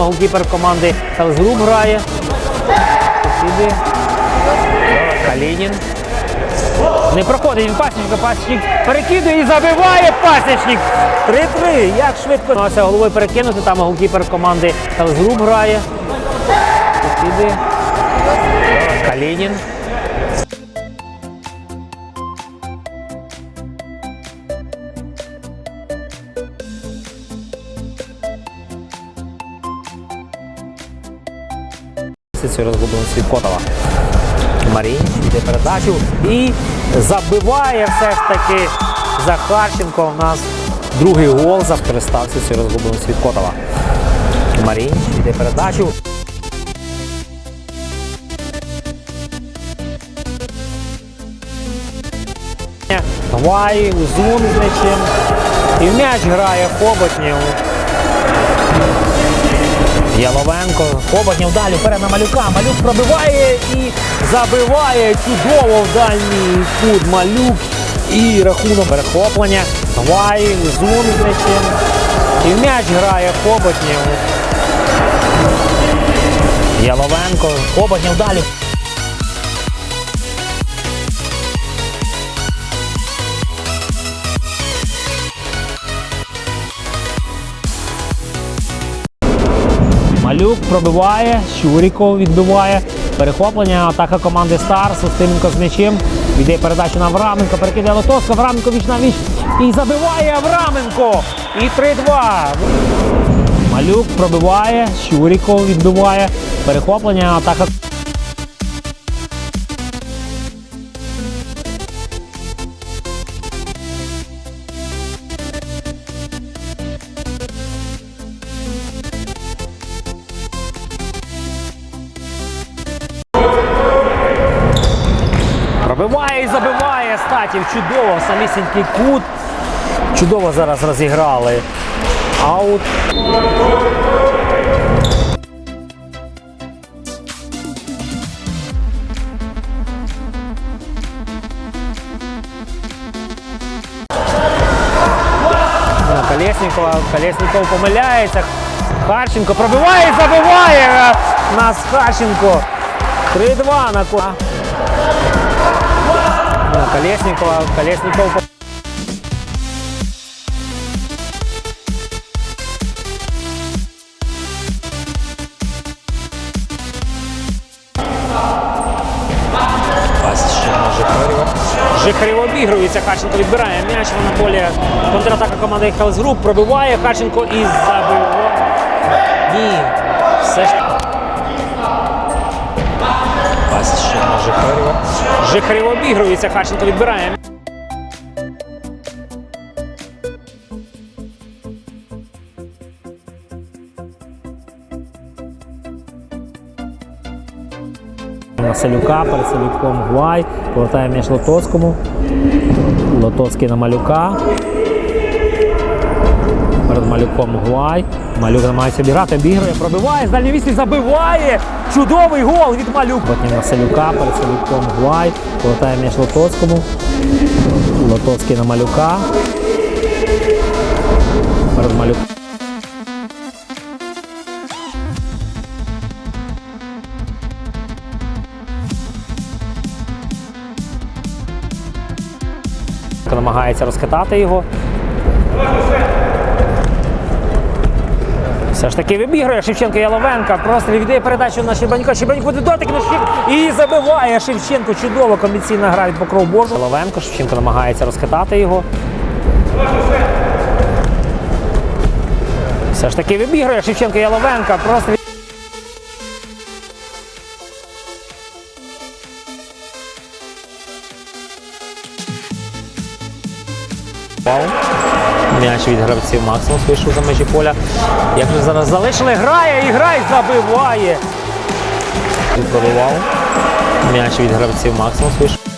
Голкіпер команди Хелсгруп грає. Сусіди. Калінін. Не проходить він пасічника, пасічник перекидує і забиває пасічник. 3-3. Як швидко намагався головою перекинути. Там голкіпер команди Хелсгруп грає. Сусіди. Калінін. Цю розгублену від Котова. Марій йде передачу і забиває все ж таки Захарченко. У нас другий гол скористався цю розгублену від Котова. Марій йде передачу. Гвай, Узун з м'ячем. І м'яч грає Хоботнєв. Яловенко, Хоботнєв далі вперед на малюка. Малюк пробиває і забиває чудово в дальній кут малюк. І рахунок перехоплення. Вай, зун м'ячем. І в м'яч грає Хоботнєв. Яловенко, Хоботнєв далі. Малюк пробиває, Щуріков відбиває. Перехоплення, атака команди Старс. Устименко з м'ячем. Йде передача на Авраменко, перекидає Лотоска, Авраменко віч на віч. І забиває Авраменко. І 3-2. Малюк пробиває, Щуріков відбиває. Перехоплення, атака. Пробиває і забиває статів. Чудово, самісінький кут. Чудово зараз розіграли. Аут. На Колєснікова. Колєсніков помиляється. Харченко пробиває і забиває нас Харченко. 3-2 на ко. На на Жихарєва. Жихарєв обігрується. Харченко відбирає м'яч. Вона полі контратака команди Хелс Груп. Пробиває Харченко і забиває. Ні. Все ж Пас Жихарєва. Жихарєв обігрується. Харченко відбирає. Салюка, перед Салюком Гвай. Повертає м'яч Лотоцькому. Лотоцький на малюка. Перед малюком Гвай. Малюк намагається обіграти, обігрує, пробиває, з дальньої вісті забиває. Чудовий гол від малюка. Потім на Салюка, перед Салюком Гвай. Повертає м'яч Лотоцькому. Лотоцький на малюка. Перед малюком. намагається розхитати його. Все ж таки вибігрує Шевченко Яловенка. Просто віддає передачу на Щебанька. Щебанько буде дотик на Щеб... І забиває Шевченко. Чудово комбінаційна гра від покров Божу. Яловенко. Шевченко намагається розхитати його. Все ж таки вибігрує Шевченко Яловенка. Просто Вау. М'яч від гравців Максимус вийшов за межі поля. Як вже зараз залишили, грає і грає, забиває. Пробивав. М'яч від гравців Максимус вийшов.